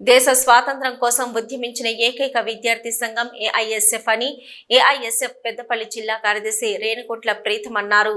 దేశ స్వాతంత్రం కోసం ఉద్యమించిన ఏకైక విద్యార్థి సంఘం ఏఐఎస్ఎఫ్ అని ఏఐఎస్ఎఫ్ పెద్దపల్లి జిల్లా కార్యదర్శి రేణుకుంట్ల ప్రీతం అన్నారు.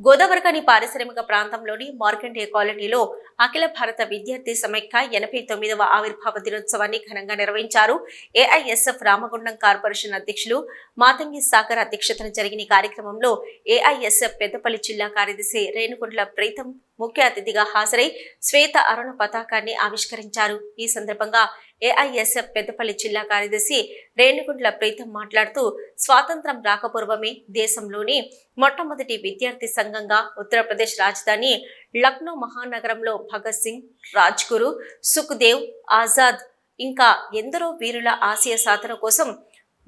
గోదావరికని పారిశ్రామిక ప్రాంతంలోని మార్కండే కాలనీలో అఖిల భారత విద్యార్థి సమైక్య ఎనభై తొమ్మిదవ ఆవిర్భావ దినోత్సవాన్ని ఘనంగా నిర్వహించారు. ఏఐఎస్ఎఫ్ రామగుండం కార్పొరేషన్ అధ్యక్షులు మాతంగి సాగర్ అధ్యక్షతన జరిగిన కార్యక్రమంలో ఏఐఎస్ఎఫ్ పెద్దపల్లి జిల్లా కార్యదర్శి రేణుకుంట్ల ప్రీతం ముఖ్య అతిథిగా హాజరై శ్వేత అరుణ పతాకాన్ని ఆవిష్కరించారు. ఈ సందర్భంగా ఏఐఎస్ఎఫ్ పెద్దపల్లి జిల్లా కార్యదర్శి రేణుగుంట్ల ప్రీతం మాట్లాడుతూ స్వాతంత్రం రాకపూర్వమే దేశంలోని మొట్టమొదటి విద్యార్థి సంఘంగా ఉత్తరప్రదేశ్ రాజధాని లక్నో మహానగరంలో భగత్ సింగ్ రాజ్గురు సుఖ్దేవ్ ఆజాద్ ఇంకా ఎందరో వీరుల ఆశయ సాధన కోసం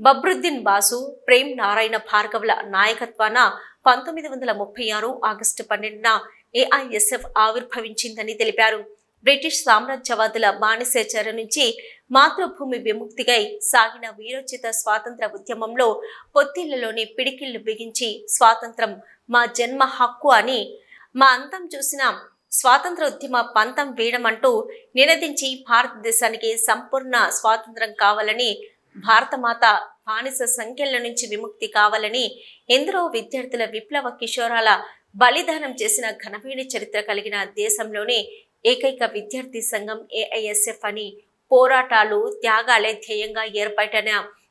బబ్రుద్దీన్ బాసు ప్రేమ్ నారాయణ భార్గవుల నాయకత్వాన పంతొమ్మిది వందల ముప్పై ఆరు ఆగస్టు పన్నెండున ఏఐఎస్ఎఫ్ ఆవిర్భవించిందని తెలిపారు. బ్రిటిష్ సామ్రాజ్యవాదుల బానిసేచర నుంచి మాతృభూమి విముక్తిగై సాగిన వీరోచిత స్వాతంత్ర ఉద్యమంలో పొత్తిళ్ళలోని పిడికిళ్ళు బిగించి స్వాతంత్రం మా జన్మ హక్కు అని మా అంతం చూసిన స్వాతంత్ర ఉద్యమ పంతం వీడమంటూ నినదించి భారతదేశానికి సంపూర్ణ స్వాతంత్రం కావాలని భారతమాత బానిస సంఖ్యల నుంచి విముక్తి కావాలని ఎందరో విద్యార్థుల విప్లవ కిషోరాల బలిదానం చేసిన ఘనవీణ చరిత్ర కలిగిన దేశంలోనే ఏకైక విద్యార్థి సంఘం ఏఐఎస్ఎఫ్ అని పోరాటాలు త్యాగాలే ధ్యేయంగా ఏర్పడిన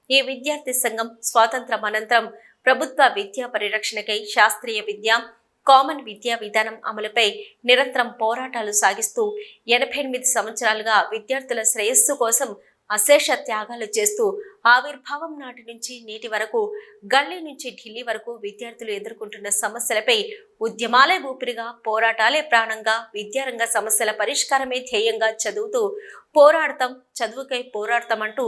ఈ విద్యార్థి సంఘం స్వాతంత్రం అనంతరం ప్రభుత్వ విద్యా పరిరక్షణకై శాస్త్రీయ విద్య కామన్ విద్యా విధానం అమలుపై నిరంతరం పోరాటాలు సాగిస్తూ ఎనభై ఎనిమిది సంవత్సరాలుగా విద్యార్థుల శ్రేయస్సు కోసం అశేష త్యాగాలు చేస్తూ ఆవిర్భావం నాటి నుంచి నేటి వరకు గల్లీ నుంచి ఢిల్లీ వరకు విద్యార్థులు ఎదుర్కొంటున్న సమస్యలపై ఉద్యమాలే ఊపిరిగా పోరాటాలే ప్రాణంగా విద్యారంగ సమస్యల పరిష్కారమే ధ్యేయంగా చదువుతూ పోరాడతాం చదువుకై పోరాడతామంటూ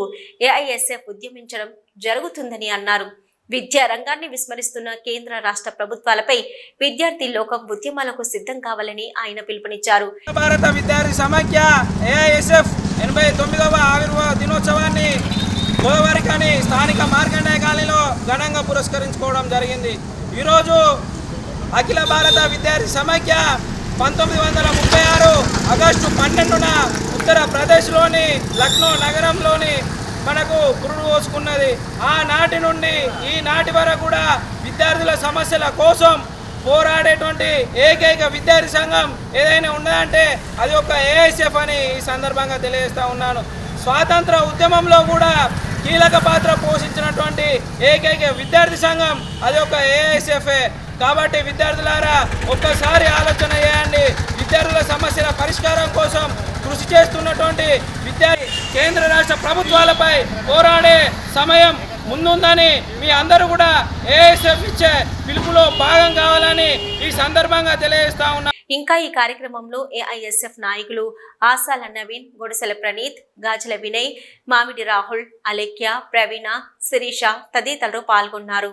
ఏఐఎస్ఎఫ్ ఉద్యమించడం జరుగుతుందని అన్నారు. విద్యా రంగాన్ని విస్మరిస్తున్న కేంద్ర రాష్ట్ర ప్రభుత్వాలపై విద్యార్థి లోకం ఉద్యమాలకు సిద్ధం కావాలని ఆయన పిలుపునిచ్చారు. భారత విద్యార్థి సమాఖ్య ఏఐఎస్ఎఫ్ ఎనభై తొమ్మిదవ ఆవిర్భావ దినోత్సవాన్ని గోదావరికని స్థానిక మార్కండేయ కాలనీలో ఘనంగా పురస్కరించుకోవడం జరిగింది. ఈరోజు అఖిల భారత విద్యార్థి సమాఖ్య పంతొమ్మిది వందల ముప్పై ఆరు ఆగస్టు పన్నెండున ఉత్తరప్రదేశ్లోని లక్నో నగరంలోని మనకు పురుడు పోసుకున్నది. ఆనాటి నుండి ఈనాటి వరకు కూడా విద్యార్థుల సమస్యల కోసం పోరాడేటువంటి ఏకైక విద్యార్థి సంఘం ఏదైనా ఉన్నదంటే అది ఒక ఏఎస్ఎఫ్ అని ఈ సందర్భంగా తెలియజేస్తా ఉన్నాను. స్వాతంత్ర ఉద్యమంలో కూడా కీలక పాత్ర పోషించినటువంటి ఏకైక విద్యార్థి సంఘం అది ఒక ఏఐసిఎఫ్ఏ కాబట్టి విద్యార్థులారా ఒక్కసారి ఆలోచన చేయండి. విద్యార్థుల సమస్యల పరిష్కారం కోసం కృషి చేస్తున్నటువంటి విద్యార్థి కేంద్ర రాష్ట్ర ప్రభుత్వాలపై పోరాడే సమయం ముందుందని మీ అందరూ కూడా ఏఎస్ఎఫ్ ఇచ్చే పిలుపులో భాగం కావాలని ఈ సందర్భంగా తెలియజేస్తా ఉన్నా ఇంకా ఈ కార్యక్రమంలో ఏఐఎస్ఎఫ్ నాయకులు ఆసాల నవీన్ గుడిసెల ప్రణీత్ గాజల వినయ్ మామిడి రాహుల్ అలేఖ్య ప్రవీణ శిరీష తదితరులు పాల్గొన్నారు.